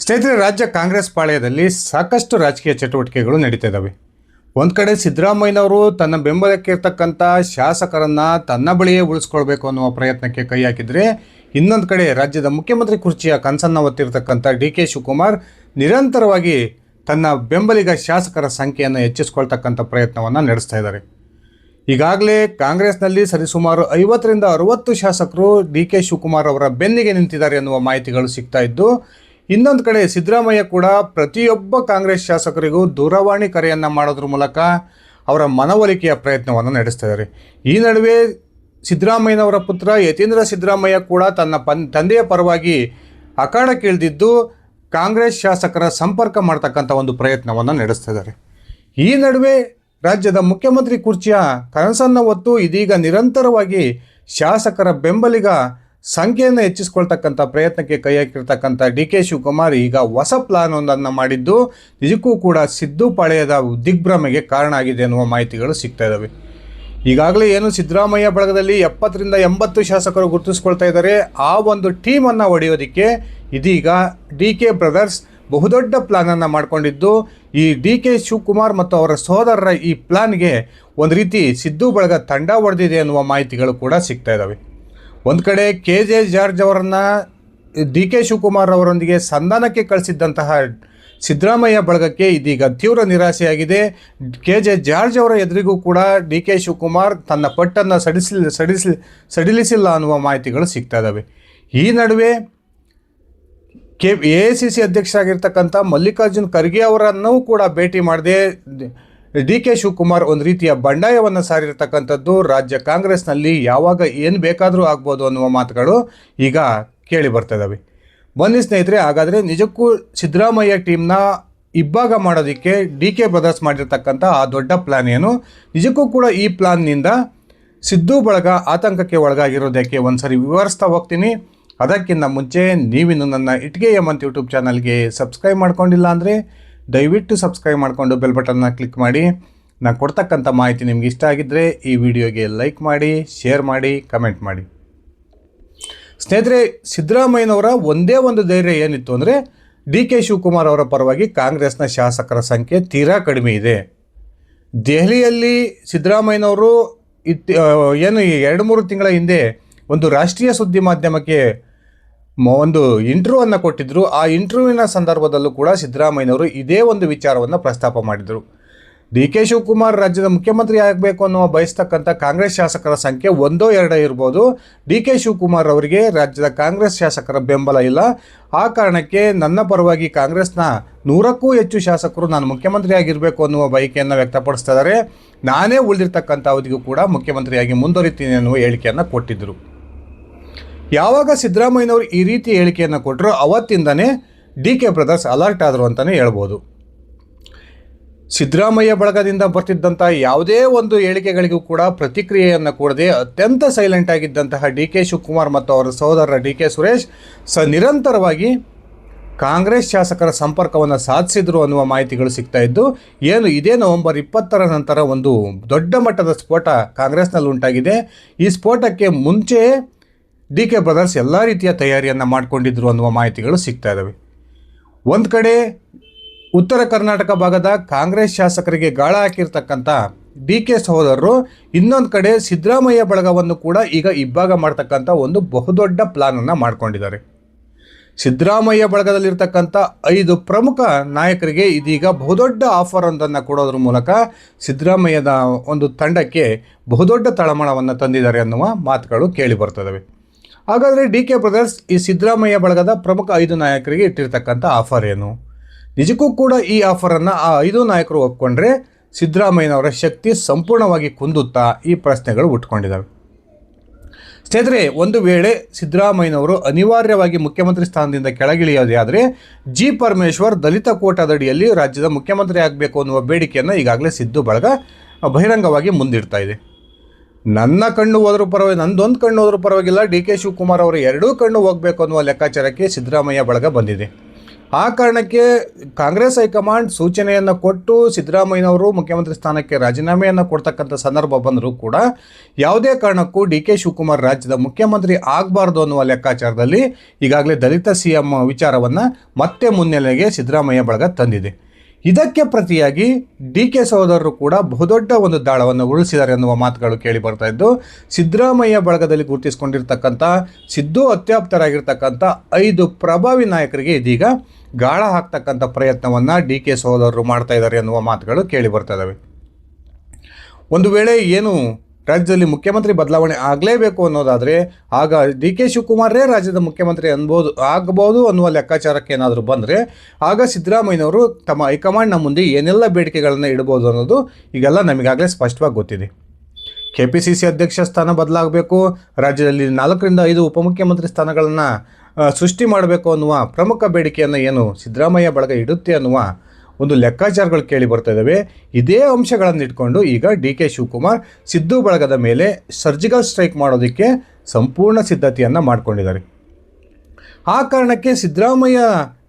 ಸ್ನೇಹಿತರೆ, ರಾಜ್ಯ ಕಾಂಗ್ರೆಸ್ ಪಾಳ್ಯದಲ್ಲಿ ಸಾಕಷ್ಟು ರಾಜಕೀಯ ಚಟುವಟಿಕೆಗಳು ನಡೀತಾ ಇದ್ದಾವೆ ಒಂದು ಕಡೆ ಸಿದ್ದರಾಮಯ್ಯನವರು ತನ್ನ ಬೆಂಬಲಕ್ಕೆ ಇರ್ತಕ್ಕಂಥ ಶಾಸಕರನ್ನು ತನ್ನ ಬಳಿಯೇ ಉಳಿಸ್ಕೊಳ್ಬೇಕು ಅನ್ನುವ ಪ್ರಯತ್ನಕ್ಕೆ ಕೈ ಹಾಕಿದರೆ, ಇನ್ನೊಂದು ಕಡೆ ರಾಜ್ಯದ ಮುಖ್ಯಮಂತ್ರಿ ಕುರ್ಚಿಯ ಕನಸನ್ನು ಹೊತ್ತಿರತಕ್ಕಂಥ ಡಿ ಕೆ ಶಿವಕುಮಾರ್ ನಿರಂತರವಾಗಿ ತನ್ನ ಬೆಂಬಲಿಗ ಶಾಸಕರ ಸಂಖ್ಯೆಯನ್ನು ಹೆಚ್ಚಿಸ್ಕೊಳ್ತಕ್ಕಂಥ ಪ್ರಯತ್ನವನ್ನು ನಡೆಸ್ತಾ ಇದ್ದಾರೆ. ಈಗಾಗಲೇ ಕಾಂಗ್ರೆಸ್ನಲ್ಲಿ ಸರಿಸುಮಾರು ಐವತ್ತರಿಂದ ಅರುವತ್ತು ಶಾಸಕರು ಡಿ ಕೆ ಶಿವಕುಮಾರ್ ಅವರ ಬೆನ್ನಿಗೆ ನಿಂತಿದ್ದಾರೆ ಎನ್ನುವ ಮಾಹಿತಿಗಳು ಸಿಗ್ತಾ ಇದ್ದು ಇನ್ನೊಂದು ಕಡೆ ಸಿದ್ದರಾಮಯ್ಯ ಕೂಡ ಪ್ರತಿಯೊಬ್ಬ ಕಾಂಗ್ರೆಸ್ ಶಾಸಕರಿಗೂ ದೂರವಾಣಿ ಕರೆಯನ್ನು ಮಾಡೋದ್ರ ಮೂಲಕ ಅವರ ಮನವೊಲಿಕೆಯ ಪ್ರಯತ್ನವನ್ನು ನಡೆಸ್ತಾ ಇದ್ದಾರೆ ಈ ನಡುವೆ ಸಿದ್ದರಾಮಯ್ಯನವರ ಪುತ್ರ ಯತೀಂದ್ರ ಸಿದ್ದರಾಮಯ್ಯ ಕೂಡ ತನ್ನ ಪನ್, ತಂದೆಯ ಪರವಾಗಿ ಅಖಾಡಕ್ಕಿಳಿದಿದ್ದು ಕಾಂಗ್ರೆಸ್ ಶಾಸಕರ ಸಂಪರ್ಕ ಮಾಡ್ತಕ್ಕಂಥ ಒಂದು ಪ್ರಯತ್ನವನ್ನು ನಡೆಸ್ತಾ ಇದ್ದಾರೆ ಈ ನಡುವೆ ರಾಜ್ಯದ ಮುಖ್ಯಮಂತ್ರಿ ಕುರ್ಚಿಯ ಕನಸನ್ನು ಹೊತ್ತು ಇದೀಗ ನಿರಂತರವಾಗಿ ಶಾಸಕರ ಬೆಂಬಲಿಗ ಸಂಖ್ಯೆಯನ್ನು ಹೆಚ್ಚಿಸ್ಕೊಳ್ತಕ್ಕಂಥ ಪ್ರಯತ್ನಕ್ಕೆ ಕೈ ಹಾಕಿರ್ತಕ್ಕಂಥ ಡಿ ಕೆ ಶಿವಕುಮಾರ್ ಈಗ ಹೊಸ ಪ್ಲಾನ್ ಒಂದನ್ನು ಮಾಡಿದ್ದು, ನಿಜಕ್ಕೂ ಕೂಡ ಸಿದ್ದು ಪಾಳ್ಯದ ದಿಗ್ಭ್ರಮೆಗೆ ಕಾರಣ ಆಗಿದೆ ಅನ್ನುವ ಮಾಹಿತಿಗಳು ಸಿಗ್ತಾ ಇದ್ದಾವೆ ಈಗಾಗಲೇ ಏನು ಸಿದ್ದರಾಮಯ್ಯ ಬಳಗದಲ್ಲಿ ಎಪ್ಪತ್ತರಿಂದ ಎಂಬತ್ತು ಶಾಸಕರು ಗುರುತಿಸ್ಕೊಳ್ತಾ ಇದ್ದಾರೆ. ಆ ಒಂದು ಟೀಮನ್ನು ಹೊಡೆಯೋದಕ್ಕೆ ಇದೀಗ ಡಿ ಕೆ ಬ್ರದರ್ಸ್ ಬಹುದೊಡ್ಡ ಪ್ಲಾನನ್ನು ಮಾಡಿಕೊಂಡಿದ್ದು, ಈ ಡಿ ಕೆ ಶಿವಕುಮಾರ್ ಮತ್ತು ಅವರ ಸಹೋದರರ ಈ ಪ್ಲಾನ್ಗೆ ಒಂದು ರೀತಿ ಸಿದ್ದು ಬಳಗ ತಂಡ ಹೊಡೆದಿದೆ ಅನ್ನುವ ಮಾಹಿತಿಗಳು ಕೂಡ ಸಿಗ್ತಾ ಇದ್ದಾವೆ ಒಂದು ಕಡೆ ಕೆ ಜೆ ಜಾರ್ಜ್ ಅವರನ್ನು ಡಿ ಕೆ ಶಿವಕುಮಾರ್ ಅವರೊಂದಿಗೆ ಸಂಧಾನಕ್ಕೆ ಕಳಿಸಿದ್ದಂತಹ ಸಿದ್ದರಾಮಯ್ಯ ಬಳಗಕ್ಕೆ ಇದೀಗ ತೀವ್ರ ನಿರಾಸೆಯಾಗಿದೆ. ಕೆ ಜೆ ಜಾರ್ಜ್ ಅವರ ಎದುರಿಗೂ ಕೂಡ ಡಿ ಕೆ ಶಿವಕುಮಾರ್ ತನ್ನ ಪಟ್ಟನ್ನು ಸಡಿಸಿ ಸಡಿಸಿ ಸಡಿಲಿಸಿಲ್ಲ ಅನ್ನುವ ಮಾಹಿತಿಗಳು ಸಿಗ್ತಾ ಇದ್ದಾವೆ ಈ ನಡುವೆ ಕೆ, ಎ ಸಿ ಸಿ ಅಧ್ಯಕ್ಷರಾಗಿರ್ತಕ್ಕಂಥ ಮಲ್ಲಿಕಾರ್ಜುನ್ ಖರ್ಗೆ ಅವರನ್ನೂ ಕೂಡ ಭೇಟಿ ಮಾಡದೆ ಡಿ ಕೆ ಶಿವಕುಮಾರ್ ಒಂದು ರೀತಿಯ ಬಂಡಾಯವನ್ನು ಸಾರಿರ್ತಕ್ಕಂಥದ್ದು ರಾಜ್ಯ ಕಾಂಗ್ರೆಸ್ನಲ್ಲಿ ಯಾವಾಗ ಏನು ಬೇಕಾದರೂ ಆಗ್ಬೋದು ಅನ್ನುವ ಮಾತುಗಳು ಈಗ ಕೇಳಿ ಬರ್ತಾ ಇದ್ದಾವೆ ಬನ್ನಿ ಸ್ನೇಹಿತರೆ, ಹಾಗಾದರೆ ನಿಜಕ್ಕೂ ಸಿದ್ದರಾಮಯ್ಯ ಟೀಮ್ನ ಇಬ್ಬಾಗ ಮಾಡೋದಕ್ಕೆ ಡಿ ಕೆ ಬ್ರದರ್ಸ್ ಮಾಡಿರ್ತಕ್ಕಂಥ ಆ ದೊಡ್ಡ ಪ್ಲಾನ್ ಏನು? ನಿಜಕ್ಕೂ ಕೂಡ ಈ ಪ್ಲಾನ್ನಿಂದ ಸಿದ್ದು ಬಳಗ ಆತಂಕಕ್ಕೆ ಒಳಗಾಗಿರೋದಕ್ಕೆ ಒಂದು ಸರಿ ವಿವರಿಸ್ತಾ ಹೋಗ್ತೀನಿ. ಅದಕ್ಕಿಂತ ಮುಂಚೆ ನೀವಿನ್ನು ನನ್ನ ಇಟ್ಗೆ ಅಂತ ಯೂಟ್ಯೂಬ್ ಚಾನಲ್ಗೆ ಸಬ್ಸ್ಕ್ರೈಬ್ ಮಾಡ್ಕೊಂಡಿಲ್ಲ ಅಂದರೆ ದಯವಿಟ್ಟು ಸಬ್ಸ್ಕ್ರೈಬ್ ಮಾಡಿಕೊಂಡು ಬೆಲ್ ಬಟನ್ನ ಕ್ಲಿಕ್ ಮಾಡಿ. ನಾನು ಕೊಡ್ತಕ್ಕಂಥ ಮಾಹಿತಿ ನಿಮ್ಗೆ ಇಷ್ಟ ಆಗಿದ್ದರೆ ಈ ವಿಡಿಯೋಗೆ ಲೈಕ್ ಮಾಡಿ ಶೇರ್ ಮಾಡಿ ಕಮೆಂಟ್ ಮಾಡಿ. ಸ್ನೇಹಿತರೆ, ಸಿದ್ದರಾಮಯ್ಯನವರ ಒಂದೇ ಒಂದು ಧೈರ್ಯ ಏನಿತ್ತು ಅಂದರೆ ಡಿ ಕೆ ಶಿವಕುಮಾರ್ ಅವರ ಪರವಾಗಿ ಕಾಂಗ್ರೆಸ್ನ ಶಾಸಕರ ಸಂಖ್ಯೆ ತೀರಾ ಕಡಿಮೆ ಇದೆ. ದೆಹಲಿಯಲ್ಲಿ ಸಿದ್ದರಾಮಯ್ಯನವರು ಇತ್ ಏನು ಎರಡು ಮೂರು ತಿಂಗಳ ಹಿಂದೆ ಒಂದು ರಾಷ್ಟ್ರೀಯ ಸುದ್ದಿ ಮಾಧ್ಯಮಕ್ಕೆ ಒಂದು ಇಂಟರ್ವ್ಯೂವನ್ನು ಕೊಟ್ಟಿದ್ದರು ಆ ಇಂಟರ್ವ್ಯೂವಿನ ಸಂದರ್ಭದಲ್ಲೂ ಕೂಡ ಸಿದ್ದರಾಮಯ್ಯನವರು ಇದೇ ಒಂದು ವಿಚಾರವನ್ನು ಪ್ರಸ್ತಾಪ ಮಾಡಿದರು. ಡಿ ಕೆ ಶಿವಕುಮಾರ್ ರಾಜ್ಯದ ಮುಖ್ಯಮಂತ್ರಿ ಆಗಬೇಕು ಅನ್ನುವ ಬಯಸ್ತಕ್ಕಂಥ ಕಾಂಗ್ರೆಸ್ ಶಾಸಕರ ಸಂಖ್ಯೆ ಒಂದೋ ಎರಡೋ ಇರ್ಬೋದು. ಡಿ ಕೆ ಶಿವಕುಮಾರ್ ಅವರಿಗೆ ರಾಜ್ಯದ ಕಾಂಗ್ರೆಸ್ ಶಾಸಕರ ಬೆಂಬಲ ಇಲ್ಲ. ಆ ಕಾರಣಕ್ಕೆ ನನ್ನ ಪರವಾಗಿ ಕಾಂಗ್ರೆಸ್ನ ನೂರಕ್ಕೂ ಹೆಚ್ಚು ಶಾಸಕರು ನಾನು ಮುಖ್ಯಮಂತ್ರಿ ಆಗಿರಬೇಕು ಅನ್ನುವ ಬಯಕೆಯನ್ನು ವ್ಯಕ್ತಪಡಿಸ್ತಾ ಇದ್ದಾರೆ. ನಾನೇ ಉಳಿದಿರ್ತಕ್ಕಂಥ ಅವಧಿಗೂ ಕೂಡ ಮುಖ್ಯಮಂತ್ರಿಯಾಗಿ ಮುಂದುವರಿತೀನಿ ಅನ್ನುವ ಹೇಳಿಕೆಯನ್ನು ಕೊಟ್ಟಿದ್ದರು ಯಾವಾಗ ಸಿದ್ದರಾಮಯ್ಯನವರು ಈ ರೀತಿ ಹೇಳಿಕೆಯನ್ನು ಕೊಟ್ಟರು ಅವತ್ತಿಂದನೇ ಡಿ ಕೆ ಬ್ರದರ್ಸ್ ಅಲರ್ಟ್ ಆದರು ಅಂತಲೇ ಹೇಳ್ಬೋದು. ಸಿದ್ದರಾಮಯ್ಯ ಬಳಗದಿಂದ ಬರ್ತಿದ್ದಂಥ ಯಾವುದೇ ಒಂದು ಹೇಳಿಕೆಗಳಿಗೂ ಕೂಡ ಪ್ರತಿಕ್ರಿಯೆಯನ್ನು ಕೊಡದೆ ಅತ್ಯಂತ ಸೈಲೆಂಟ್ ಆಗಿದ್ದಂತಹ ಡಿ ಕೆ ಶಿವಕುಮಾರ್ ಮತ್ತು ಅವರ ಸಹೋದರ ಡಿ ಕೆ ಸುರೇಶ್ ಸ ನಿರಂತರವಾಗಿ ಕಾಂಗ್ರೆಸ್ ಶಾಸಕರ ಸಂಪರ್ಕವನ್ನು ಸಾಧಿಸಿದರು ಅನ್ನುವ ಮಾಹಿತಿಗಳು ಸಿಗ್ತಾ ಇದ್ದು, ಏನು ಇದೇ ನವೆಂಬರ್ ಇಪ್ಪತ್ತರ ನಂತರ ಒಂದು ದೊಡ್ಡ ಮಟ್ಟದ ಸ್ಫೋಟ ಕಾಂಗ್ರೆಸ್ನಲ್ಲಿ ಉಂಟಾಗಿದೆ. ಈ ಸ್ಫೋಟಕ್ಕೆ ಮುಂಚೆ ಡಿ ಕೆ ಬ್ರದರ್ಸ್ ಎಲ್ಲ ರೀತಿಯ ತಯಾರಿಯನ್ನು ಮಾಡಿಕೊಂಡಿದ್ರು ಅನ್ನುವ ಮಾಹಿತಿಗಳು ಸಿಗ್ತಾ ಇದ್ದಾವೆ ಒಂದು ಕಡೆ ಉತ್ತರ ಕರ್ನಾಟಕ ಭಾಗದ ಕಾಂಗ್ರೆಸ್ ಶಾಸಕರಿಗೆ ಗಾಳ ಹಾಕಿರ್ತಕ್ಕಂಥ ಡಿ ಕೆ ಸಹೋದರರು, ಇನ್ನೊಂದು ಕಡೆ ಸಿದ್ದರಾಮಯ್ಯ ಬಳಗವನ್ನು ಕೂಡ ಈಗ ಇಬ್ಬಾಗ ಮಾಡ್ತಕ್ಕಂಥ ಒಂದು ಬಹುದೊಡ್ಡ ಪ್ಲಾನನ್ನು ಮಾಡಿಕೊಂಡಿದ್ದಾರೆ. ಸಿದ್ದರಾಮಯ್ಯ ಬಳಗದಲ್ಲಿರ್ತಕ್ಕಂಥ ಐದು ಪ್ರಮುಖ ನಾಯಕರಿಗೆ ಇದೀಗ ಬಹುದೊಡ್ಡ ಆಫರ್ ಒಂದನ್ನು ಕೊಡೋದ್ರ ಮೂಲಕ ಸಿದ್ದರಾಮಯ್ಯದ ಒಂದು ತಂಡಕ್ಕೆ ಬಹುದೊಡ್ಡ ತಳಮಳವನ್ನು ತಂದಿದ್ದಾರೆ ಅನ್ನುವ ಮಾತುಗಳು ಕೇಳಿ ಬರ್ತದವೆ ಹಾಗಾದರೆ ಡಿ ಕೆ ಬ್ರದರ್ಸ್ ಈ ಸಿದ್ದರಾಮಯ್ಯ ಬಳಗದ ಪ್ರಮುಖ ಐದು ನಾಯಕರಿಗೆ ಇಟ್ಟಿರ್ತಕ್ಕಂಥ ಆಫರ್ ಏನು? ನಿಜಕ್ಕೂ ಕೂಡ ಈ ಆಫರನ್ನು ಆ ಐದು ನಾಯಕರು ಒಪ್ಕೊಂಡ್ರೆ ಸಿದ್ದರಾಮಯ್ಯನವರ ಶಕ್ತಿ ಸಂಪೂರ್ಣವಾಗಿ ಕುಂದುತ್ತಾ ಈ ಪ್ರಶ್ನೆಗಳು ಉಟ್ಕೊಂಡಿದ್ದಾವೆ. ಸ್ನೇಹಿತರೆ, ಒಂದು ವೇಳೆ ಸಿದ್ದರಾಮಯ್ಯನವರು ಅನಿವಾರ್ಯವಾಗಿ ಮುಖ್ಯಮಂತ್ರಿ ಸ್ಥಾನದಿಂದ ಕೆಳಗಿಳಿಯೋದೇ ಜಿ ಪರಮೇಶ್ವರ್ ದಲಿತ ಕೋಟಾದಡಿಯಲ್ಲಿ ರಾಜ್ಯದ ಮುಖ್ಯಮಂತ್ರಿ ಆಗಬೇಕು ಅನ್ನುವ ಬೇಡಿಕೆಯನ್ನು ಈಗಾಗಲೇ ಸಿದ್ದು ಬಳಗ ಬಹಿರಂಗವಾಗಿ ಮುಂದಿಡ್ತಾ ಇದೆ. ನನ್ನ ಕಣ್ಣು ಹೋದರೂ ಪರವಾಗಿ, ನಂದೊಂದು ಕಣ್ಣು ಹೋದರೂ ಪರವಾಗಿಲ್ಲ. ಡಿ ಕೆ ಶಿವಕುಮಾರ್ ಅವರು ಎರಡೂ ಕಣ್ಣು ಹೋಗಬೇಕು ಅನ್ನುವ ಲೆಕ್ಕಾಚಾರಕ್ಕೆ ಸಿದ್ದರಾಮಯ್ಯ ಬಳಗ ಬಂದಿದೆ. ಆ ಕಾರಣಕ್ಕೆ ಕಾಂಗ್ರೆಸ್ ಹೈಕಮಾಂಡ್ ಸೂಚನೆಯನ್ನು ಕೊಟ್ಟು ಸಿದ್ದರಾಮಯ್ಯನವರು ಮುಖ್ಯಮಂತ್ರಿ ಸ್ಥಾನಕ್ಕೆ ರಾಜೀನಾಮೆಯನ್ನು ಕೊಡ್ತಕ್ಕಂಥ ಸಂದರ್ಭ ಬಂದರೂ ಕೂಡ ಯಾವುದೇ ಕಾರಣಕ್ಕೂ ಡಿ ಕೆ ಶಿವಕುಮಾರ್ ರಾಜ್ಯದ ಮುಖ್ಯಮಂತ್ರಿ ಆಗಬಾರ್ದು ಅನ್ನುವ ಲೆಕ್ಕಾಚಾರದಲ್ಲಿ ಈಗಾಗಲೇ ದಲಿತ ಸಿ ಎಂ ವಿಚಾರವನ್ನು ಮತ್ತೆ ಮುನ್ನೆಲೆಗೆ ಸಿದ್ದರಾಮಯ್ಯ ಬಳಗ ತಂದಿದೆ. ಇದಕ್ಕೆ ಪ್ರತಿಯಾಗಿ ಡಿ ಕೆ ಸಹೋದರರು ಕೂಡ ಬಹುದೊಡ್ಡ ಒಂದು ದಾಳವನ್ನು ಉರುಳಿಸಿದ್ದಾರೆ ಎನ್ನುವ ಮಾತುಗಳು ಕೇಳಿ ಬರ್ತಾ ಇದ್ದು, ಸಿದ್ದರಾಮಯ್ಯ ಬಳಗದಲ್ಲಿ ಗುರುತಿಸಿಕೊಂಡಿರ್ತಕ್ಕಂಥ, ಸಿದ್ದು ಅತ್ಯಾಪ್ತರಾಗಿರ್ತಕ್ಕಂಥ ಐದು ಪ್ರಭಾವಿ ನಾಯಕರಿಗೆ ಇದೀಗ ಗಾಳ ಹಾಕ್ತಕ್ಕಂಥ ಪ್ರಯತ್ನವನ್ನು ಡಿ ಕೆ ಸಹೋದರರು ಮಾಡ್ತಾ ಇದ್ದಾರೆ ಎನ್ನುವ ಮಾತುಗಳು ಕೇಳಿ ಬರ್ತಾ ಇದ್ದಾವೆ ಒಂದು ವೇಳೆ ಏನು ರಾಜ್ಯದಲ್ಲಿ ಮುಖ್ಯಮಂತ್ರಿ ಬದಲಾವಣೆ ಆಗಲೇಬೇಕು ಅನ್ನೋದಾದರೆ, ಆಗ ಡಿ ಕೆ ಶಿವಕುಮಾರೇ ರಾಜ್ಯದ ಮುಖ್ಯಮಂತ್ರಿ ಅನ್ಬೋದು ಆಗಬಹುದು ಅನ್ನುವ ಲೆಕ್ಕಾಚಾರಕ್ಕೆ ಏನಾದರೂ ಬಂದರೆ, ಆಗ ಸಿದ್ದರಾಮಯ್ಯನವರು ತಮ್ಮ ಹೈಕಮಾಂಡ್ನ ಮುಂದೆ ಏನೆಲ್ಲ ಬೇಡಿಕೆಗಳನ್ನು ಇಡ್ಬೋದು ಅನ್ನೋದು ಈಗೆಲ್ಲ ನಮಗಾಗಲೇ ಸ್ಪಷ್ಟವಾಗಿ ಗೊತ್ತಿದೆ. ಕೆ ಪಿ ಸಿ ಸಿ ಅಧ್ಯಕ್ಷ ಸ್ಥಾನ ಬದಲಾಗಬೇಕು, ರಾಜ್ಯದಲ್ಲಿ ನಾಲ್ಕರಿಂದ ಐದು ಉಪಮುಖ್ಯಮಂತ್ರಿ ಸ್ಥಾನಗಳನ್ನು ಸೃಷ್ಟಿ ಮಾಡಬೇಕು ಅನ್ನುವ ಪ್ರಮುಖ ಬೇಡಿಕೆಯನ್ನು ಏನು ಸಿದ್ದರಾಮಯ್ಯ ಬಳಗ ಇಡುತ್ತೆ ಅನ್ನುವ ಒಂದು ಲೆಕ್ಕಾಚಾರಗಳು ಕೇಳಿ ಬರ್ತಾ ಇದ್ದಾವೆ ಇದೇ ಅಂಶಗಳನ್ನು ಇಟ್ಕೊಂಡು ಈಗ ಡಿ ಕೆ ಶಿವಕುಮಾರ್ ಸಿದ್ದು ಬಳಗದ ಮೇಲೆ ಸರ್ಜಿಕಲ್ ಸ್ಟ್ರೈಕ್ ಮಾಡೋದಕ್ಕೆ ಸಂಪೂರ್ಣ ಸಿದ್ಧತೆಯನ್ನು ಮಾಡಿಕೊಂಡಿದ್ದಾರೆ. ಆ ಕಾರಣಕ್ಕೆ ಸಿದ್ದರಾಮಯ್ಯ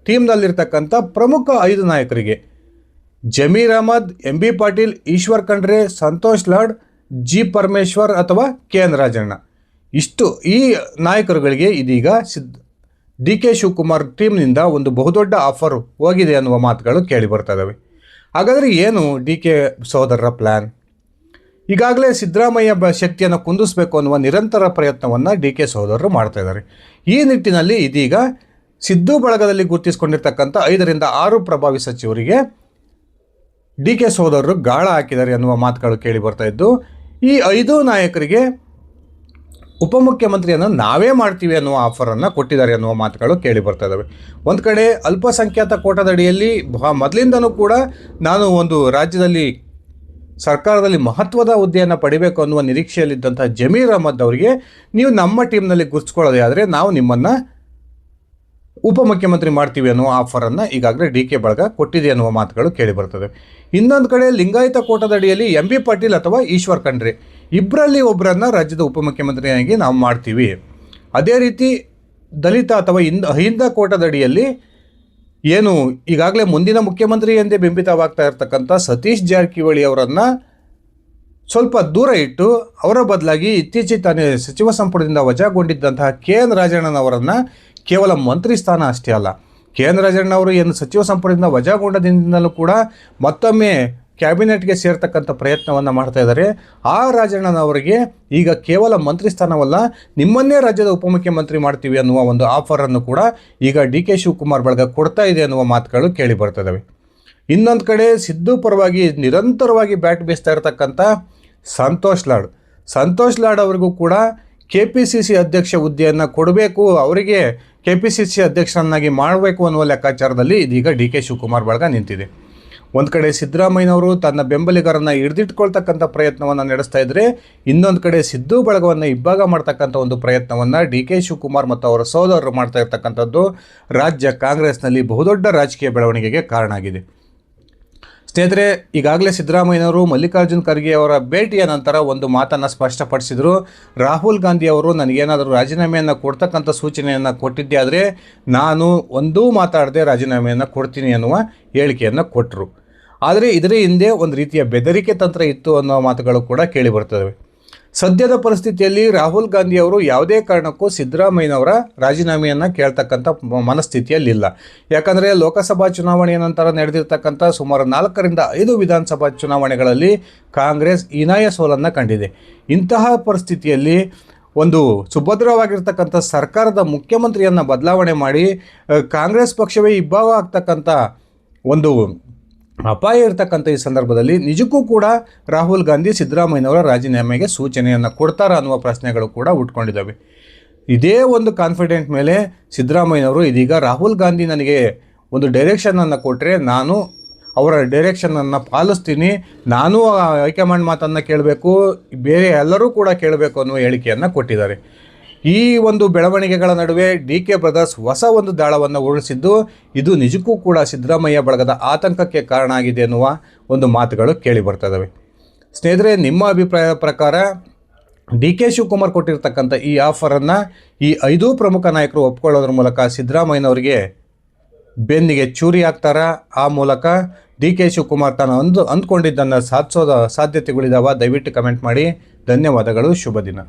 ಟೀಮ್ನಲ್ಲಿರ್ತಕ್ಕಂಥ ಪ್ರಮುಖ ಐದು ನಾಯಕರಿಗೆ Zameer Ahmed, M B Patil, Eshwar Khandre, Santosh Lad, G Parameshwar ಅಥವಾ ಕೆ ಎನ್ ರಾಜಣ್ಣ. ಇಷ್ಟು ಈ ನಾಯಕರುಗಳಿಗೆ ಇದೀಗ ಸಿದ್ ಡಿ ಕೆ ಶಿವಕುಮಾರ್ ಟೀಮ್ನಿಂದ ಒಂದು ಬಹುದೊಡ್ಡ ಆಫರ್ ಹೋಗಿದೆ ಅನ್ನುವ ಮಾತುಗಳು ಕೇಳಿ ಬರ್ತಾ ಇದ್ದಾವೆ ಹಾಗಾದರೆ ಏನು ಡಿ ಕೆ ಸಹೋದರರ ಪ್ಲ್ಯಾನ್ ಈಗಾಗಲೇ ಸಿದ್ದರಾಮಯ್ಯ ಬ ಶಕ್ತಿಯನ್ನು ಕುಂದಿಸಬೇಕು ಅನ್ನುವ ನಿರಂತರ ಪ್ರಯತ್ನವನ್ನು ಡಿ ಕೆ ಸಹೋದರರು ಮಾಡ್ತಾ ಇದ್ದಾರೆ. ಈ ನಿಟ್ಟಿನಲ್ಲಿ ಇದೀಗ ಸಿದ್ದು ಬಳಗದಲ್ಲಿ ಗುರುತಿಸಿಕೊಂಡಿರ್ತಕ್ಕಂಥ ಐದರಿಂದ ಆರು ಪ್ರಭಾವಿ ಸಚಿವರಿಗೆ ಡಿ ಕೆ ಸಹೋದರರು ಗಾಳ ಹಾಕಿದ್ದಾರೆ ಅನ್ನುವ ಮಾತುಗಳು ಕೇಳಿ ಬರ್ತಾ ಇದ್ದು, ಈ ಐದು ನಾಯಕರಿಗೆ ಉಪಮುಖ್ಯಮಂತ್ರಿಯನ್ನು ನಾವೇ ಮಾಡ್ತೀವಿ ಅನ್ನುವ ಆಫರನ್ನು ಕೊಟ್ಟಿದ್ದಾರೆ ಅನ್ನುವ ಮಾತುಗಳು ಕೇಳಿ ಬರ್ತಾ ಇದ್ದಾವೆ ಒಂದು ಕಡೆ ಅಲ್ಪಸಂಖ್ಯಾತ ಕೋಟದಡಿಯಲ್ಲಿ ಮೊದಲಿಂದನೂ ಕೂಡ ನಾನು ಒಂದು ರಾಜ್ಯದಲ್ಲಿ ಸರ್ಕಾರದಲ್ಲಿ ಮಹತ್ವದ ಹುದ್ದೆಯನ್ನು ಪಡಿಬೇಕು ಅನ್ನುವ ನಿರೀಕ್ಷೆಯಲ್ಲಿದ್ದಂಥ ಜಮೀರ್ ಅಹಮದ್ ಅವರಿಗೆ ನೀವು ನಮ್ಮ ಟೀಮ್ನಲ್ಲಿ ಗುರ್ಸ್ಕೊಳ್ಳೋದೇ ಆದರೆ ನಾವು ನಿಮ್ಮನ್ನು ಉಪಮುಖ್ಯಮಂತ್ರಿ ಮಾಡ್ತೀವಿ ಅನ್ನುವ ಆಫರನ್ನು ಈಗಾಗಲೇ ಡಿ ಕೆ ಬಳಗ ಕೊಟ್ಟಿದೆ ಅನ್ನುವ ಮಾತುಗಳು ಕೇಳಿ ಬರ್ತದೆ. ಇನ್ನೊಂದು ಕಡೆ ಲಿಂಗಾಯತ ಕೋಟದಡಿಯಲ್ಲಿ ಎಂ ಬಿ ಪಾಟೀಲ್ ಅಥವಾ ಈಶ್ವರ್ ಖಂಡ್ರೆ ಇಬ್ಬರಲ್ಲಿ ಒಬ್ಬರನ್ನು ರಾಜ್ಯದ ಉಪಮುಖ್ಯಮಂತ್ರಿಯಾಗಿ ನಾವು ಮಾಡ್ತೀವಿ. ಅದೇ ರೀತಿ ದಲಿತ ಅಥವಾ ಹಿಂದ ಕೋಟದ ಕೋಟದಡಿಯಲ್ಲಿ ಏನು ಈಗಾಗಲೇ ಮುಂದಿನ ಮುಖ್ಯಮಂತ್ರಿ ಎಂದೇ ಬಿಂಬಿತವಾಗ್ತಾ ಇರತಕ್ಕಂಥ ಸತೀಶ್ ಜಾರಕಿಹೊಳಿ ಅವರನ್ನು ಸ್ವಲ್ಪ ದೂರ ಇಟ್ಟು ಅವರ ಬದಲಾಗಿ ಇತ್ತೀಚೆಗೆ ತಾನೇ ಸಚಿವ ಸಂಪುಟದಿಂದ ವಜಾಗೊಂಡಿದ್ದಂತಹ ಕೆ ಎನ್ ರಾಜಣ್ಣನವರನ್ನು ಕೇವಲ ಮಂತ್ರಿ ಸ್ಥಾನ ಅಷ್ಟೇ ಅಲ್ಲ. ಕೆ ಎನ್ ರಾಜಣ್ಣ ಅವರು ಏನು ಸಚಿವ ಸಂಪುಟದಿಂದ ವಜಾಗೊಂಡದಿಂದಲೂ ಕೂಡ ಮತ್ತೊಮ್ಮೆ ಕ್ಯಾಬಿನೆಟ್ಗೆ ಸೇರ್ತಕ್ಕಂಥ ಪ್ರಯತ್ನವನ್ನು ಮಾಡ್ತಾ ಇದ್ದಾರೆ. ಆ ರಾಜಣ್ಣನವರಿಗೆ ಈಗ ಕೇವಲ ಮಂತ್ರಿ ಸ್ಥಾನವಲ್ಲ, ನಿಮ್ಮನ್ನೇ ರಾಜ್ಯದ ಉಪಮುಖ್ಯಮಂತ್ರಿ ಮಾಡ್ತೀವಿ ಅನ್ನುವ ಒಂದು ಆಫರನ್ನು ಕೂಡ ಈಗ ಡಿ ಕೆ ಶಿವಕುಮಾರ್ ಬಳಗ ಕೊಡ್ತಾ ಇದೆ ಅನ್ನುವ ಮಾತುಗಳು ಕೇಳಿ ಬರ್ತದವೆ ಇನ್ನೊಂದು ಕಡೆ ಸಿದ್ದು ಪರವಾಗಿ ನಿರಂತರವಾಗಿ ಬ್ಯಾಟ್ ಬೀಸ್ತಾ ಇರತಕ್ಕಂಥ ಸಂತೋಷ್ ಲಾಡ್. ಸಂತೋಷ್ ಲಾಡ್ ಅವರಿಗೂ ಕೂಡ ಕೆ ಪಿ ಸಿ ಸಿ ಅಧ್ಯಕ್ಷ ಹುದ್ದೆಯನ್ನು ಕೊಡಬೇಕು, ಅವರಿಗೆ ಕೆ ಪಿ ಸಿ ಸಿ ಅಧ್ಯಕ್ಷರನ್ನಾಗಿ ಮಾಡಬೇಕು ಅನ್ನುವ ಲೆಕ್ಕಾಚಾರದಲ್ಲಿ ಇದೀಗ ಡಿ ಕೆ ಶಿವಕುಮಾರ್ ಬಳಗ ನಿಂತಿದೆ. ಒಂದು ಕಡೆ ಸಿದ್ದರಾಮಯ್ಯನವರು ತನ್ನ ಬೆಂಬಲಿಗರನ್ನು ಹಿಡಿದಿಟ್ಕೊಳ್ತಕ್ಕಂಥ ಪ್ರಯತ್ನವನ್ನು ನಡೆಸ್ತಾ ಇದ್ದರೆ ಇನ್ನೊಂದು ಕಡೆ ಸಿದ್ದು ಬಳಗವನ್ನು ಇಬ್ಬಾಗ ಮಾಡ್ತಕ್ಕಂಥ ಒಂದು ಪ್ರಯತ್ನವನ್ನು ಡಿ ಕೆ ಶಿವಕುಮಾರ್ ಮತ್ತು ಅವರ ಸಹೋದರರು ಮಾಡ್ತಾ ಇರ್ತಕ್ಕಂಥದ್ದು ರಾಜ್ಯ ಕಾಂಗ್ರೆಸ್ನಲ್ಲಿ ಬಹುದೊಡ್ಡ ರಾಜಕೀಯ ಬೆಳವಣಿಗೆಗೆ ಕಾರಣ ಆಗಿದೆ. ಸ್ನೇಹಿತರೆ, ಈಗಾಗಲೇ ಸಿದ್ದರಾಮಯ್ಯನವರು ಮಲ್ಲಿಕಾರ್ಜುನ್ ಖರ್ಗೆ ಅವರ ಭೇಟಿಯ ನಂತರ ಒಂದು ಮಾತನ್ನು ಸ್ಪಷ್ಟಪಡಿಸಿದರು. ರಾಹುಲ್ ಗಾಂಧಿ ಅವರು ನನಗೇನಾದರೂ ರಾಜೀನಾಮೆಯನ್ನು ಕೊಡ್ತಕ್ಕಂಥ ಸೂಚನೆಯನ್ನು ಕೊಟ್ಟಿದ್ದೆ ಆದರೆ ನಾನು ಒಂದೂ ಮಾತಾಡದೆ ರಾಜೀನಾಮೆಯನ್ನು ಕೊಡ್ತೀನಿ ಅನ್ನುವ ಹೇಳಿಕೆಯನ್ನು ಕೊಟ್ಟರು ಆದರೆ ಇದರ ಹಿಂದೆ ಒಂದು ರೀತಿಯ ಬೆದರಿಕೆ ತಂತ್ರ ಇತ್ತು ಅನ್ನೋ ಮಾತುಗಳು ಕೂಡ ಕೇಳಿ ಬರ್ತವೆ. ಸದ್ಯದ ಪರಿಸ್ಥಿತಿಯಲ್ಲಿ ರಾಹುಲ್ ಗಾಂಧಿ ಅವರು ಯಾವುದೇ ಕಾರಣಕ್ಕೂ ಸಿದ್ದರಾಮಯ್ಯನವರ ರಾಜೀನಾಮೆಯನ್ನು ಕೇಳ್ತಕ್ಕಂಥ ಮನಸ್ಥಿತಿಯಲ್ಲಿಲ್ಲ. ಯಾಕಂದರೆ ಲೋಕಸಭಾ ಚುನಾವಣೆಯ ನಂತರ ನಡೆದಿರ್ತಕ್ಕಂಥ ಸುಮಾರು ನಾಲ್ಕರಿಂದ ಐದು ವಿಧಾನಸಭಾ ಚುನಾವಣೆಗಳಲ್ಲಿ ಕಾಂಗ್ರೆಸ್ ಹೀನಾಯ ಸೋಲನ್ನು ಕಂಡಿದೆ. ಇಂತಹ ಪರಿಸ್ಥಿತಿಯಲ್ಲಿ ಒಂದು ಸುಭದ್ರವಾಗಿರ್ತಕ್ಕಂಥ ಸರ್ಕಾರದ ಮುಖ್ಯಮಂತ್ರಿಯನ್ನು ಬದಲಾವಣೆ ಮಾಡಿ ಕಾಂಗ್ರೆಸ್ ಪಕ್ಷವೇ ಇಬ್ಬಾವ ಆಗ್ತಕ್ಕಂಥ ಒಂದು ಅಪಾಯ ಇರತಕ್ಕಂಥ ಈ ಸಂದರ್ಭದಲ್ಲಿ ನಿಜಕ್ಕೂ ಕೂಡ ರಾಹುಲ್ ಗಾಂಧಿ ಸಿದ್ದರಾಮಯ್ಯನವರ ರಾಜೀನಾಮೆಗೆ ಸೂಚನೆಯನ್ನು ಕೊಡ್ತಾರಾ ಅನ್ನುವ ಪ್ರಶ್ನೆಗಳು ಕೂಡ ಉಟ್ಕೊಂಡಿದ್ದಾವೆ. ಇದೇ ಒಂದು ಕಾನ್ಫಿಡೆಂಟ್ ಮೇಲೆ ಸಿದ್ದರಾಮಯ್ಯನವರು ಇದೀಗ ರಾಹುಲ್ ಗಾಂಧಿ ನನಗೆ ಒಂದು ಡೈರೆಕ್ಷನನ್ನು ಕೊಟ್ಟರೆ ನಾನು ಅವರ ಡೈರೆಕ್ಷನನ್ನು ಪಾಲಿಸ್ತೀನಿ, ನಾನು ಹೈಕಮಾಂಡ್ ಮಾತನ್ನು ಕೇಳಬೇಕು, ಬೇರೆ ಎಲ್ಲರೂ ಕೂಡ ಕೇಳಬೇಕು ಅನ್ನುವ ಹೇಳಿಕೆಯನ್ನು ಕೊಟ್ಟಿದ್ದಾರೆ. ಈ ಒಂದು ಬೆಳವಣಿಗೆಗಳ ನಡುವೆ ಡಿ ಕೆ ಬ್ರದರ್ಸ್ ಹೊಸ ಒಂದು ದಾಳವನ್ನು ಉರುಳಿಸಿದ್ದು, ಇದು ನಿಜಕ್ಕೂ ಕೂಡ ಸಿದ್ದರಾಮಯ್ಯ ಬಳಗದ ಆತಂಕಕ್ಕೆ ಕಾರಣ ಆಗಿದೆ ಎನ್ನುವ ಒಂದು ಮಾತುಗಳು ಕೇಳಿ ಬರ್ತದವೆ. ಸ್ನೇಹಿತರೆ, ನಿಮ್ಮ ಅಭಿಪ್ರಾಯದ ಪ್ರಕಾರ ಡಿ ಕೆ ಶಿವಕುಮಾರ್ ಕೊಟ್ಟಿರ್ತಕ್ಕಂಥ ಈ ಆಫರನ್ನು ಈ ಐದೂ ಪ್ರಮುಖ ನಾಯಕರು ಒಪ್ಕೊಳ್ಳೋದ್ರ ಮೂಲಕ ಸಿದ್ದರಾಮಯ್ಯನವರಿಗೆ ಬೆನ್ನಿಗೆ ಚೂರಿ ಹಾಕ್ತಾರ? ಆ ಮೂಲಕ ಡಿ ಕೆ ಶಿವಕುಮಾರ್ ತಾನು ಅಂದು ಅಂದ್ಕೊಂಡಿದ್ದನ್ನು ಸಾಧಿಸೋದ ಸಾಧ್ಯತೆಗಳಿದಾವ? ದಯವಿಟ್ಟು ಕಮೆಂಟ್ ಮಾಡಿ. ಧನ್ಯವಾದಗಳು. ಶುಭ ದಿನ.